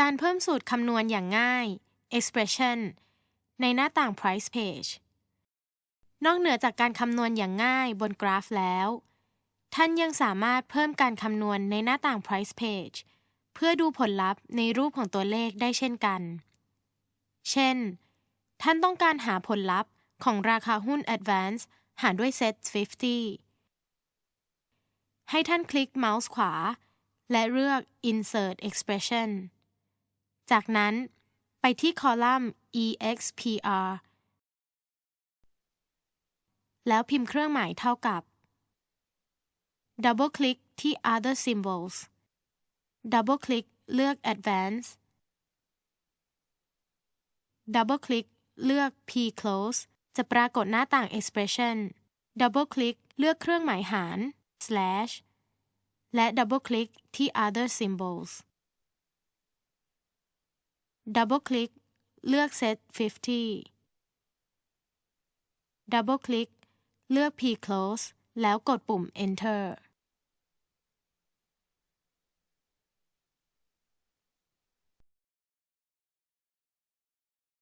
การเพิ่มสูตรคำนวณอย่างง่าย expression ในหน้าต่าง price page นอกเหนือจากการคำนวณอย่างง่ายบนกราฟแล้ว ท่านยังสามารถเพิ่มการคำนวณในหน้าต่าง price page เพื่อดูผลลัพธ์ในรูปของตัวเลขได้เช่นกัน เช่น ท่านต้องการหาผลลัพธ์ของราคาหุ้น Advance หารด้วย Set 50 ให้ท่านคลิกเมาส์ขวา และเลือก Insert Expression จากนั้นไปที่คอลัมน์ EXPR แล้วพิมพ์เครื่องหมายเท่ากับดับเบิลคลิกที่ Other Symbols ดับเบิลคลิกเลือก Advance ดับเบิลคลิกเลือก P Close จะปรากฏหน้าต่าง Expression ดับเบิลคลิกเลือกเครื่องหมายหาร slash และดับเบิลคลิกที่ Other Symbols ดับเบิลคลิกเลือก Set 50ดับเบิลคลิกเลือก P Close แล้วกดปุ่ม Enter